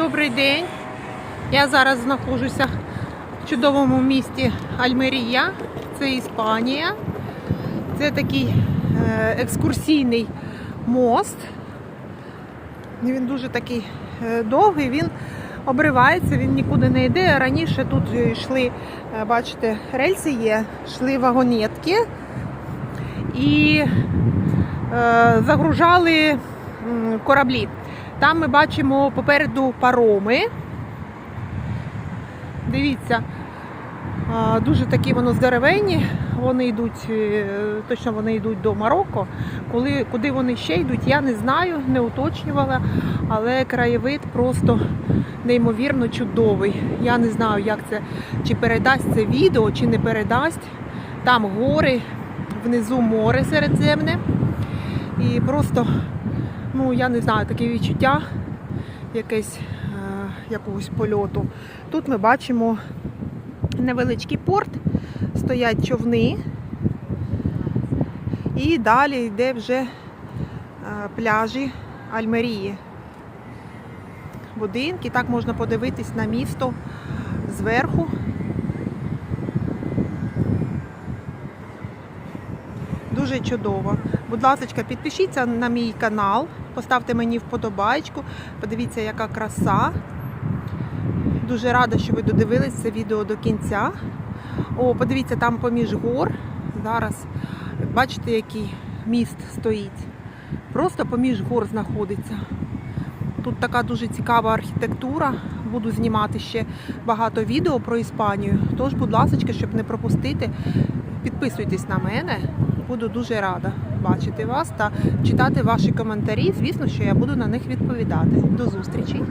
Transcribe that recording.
Добрий день. Я зараз знаходжуся в чудовому місті Альмерія. Це Іспанія. Це такий е, екскурсійний мост. Він дуже такий е, довгий, він обривається, він нікуди не йде. Раніше тут йшли, е, бачите, рельси є, йшли вагонетки і загружали кораблі. Там ми бачимо попереду пароми. Дивіться, дуже такі воно здоровенні. Вони йдуть, е, точно вони йдуть до Марокко. Коли, куди вони ще йдуть, я не знаю, не уточнювала, але краєвид просто неймовірно чудовий. Я не знаю, як це, чи передасть це відео, чи не передасть. Там гори, внизу море середземне. І просто, ну я не знаю, таке відчуття якесь е, якогось польоту. Тут ми бачимо невеличкий порт, стоять човни, і далі йде вже е, пляжі Альмерії. Будинки, так можна подивитись на місто зверху. Дуже чудово. Будь ласка, підпишіться на мій канал, поставте мені вподобайку, подивіться, яка краса. Дуже рада, що ви додивились це відео до кінця. О, подивіться, там поміж гор. Зараз бачите, який міст стоїть. Просто поміж гор знаходиться. Тут така дуже цікава архітектура. Буду знімати ще багато відео про Іспанію. Тож, будь ласка, щоб не пропустити, підписуйтесь на мене. Буду дуже рада бачити вас та читати ваші коментарі. Звісно, що я буду на них відповідати. До зустрічі!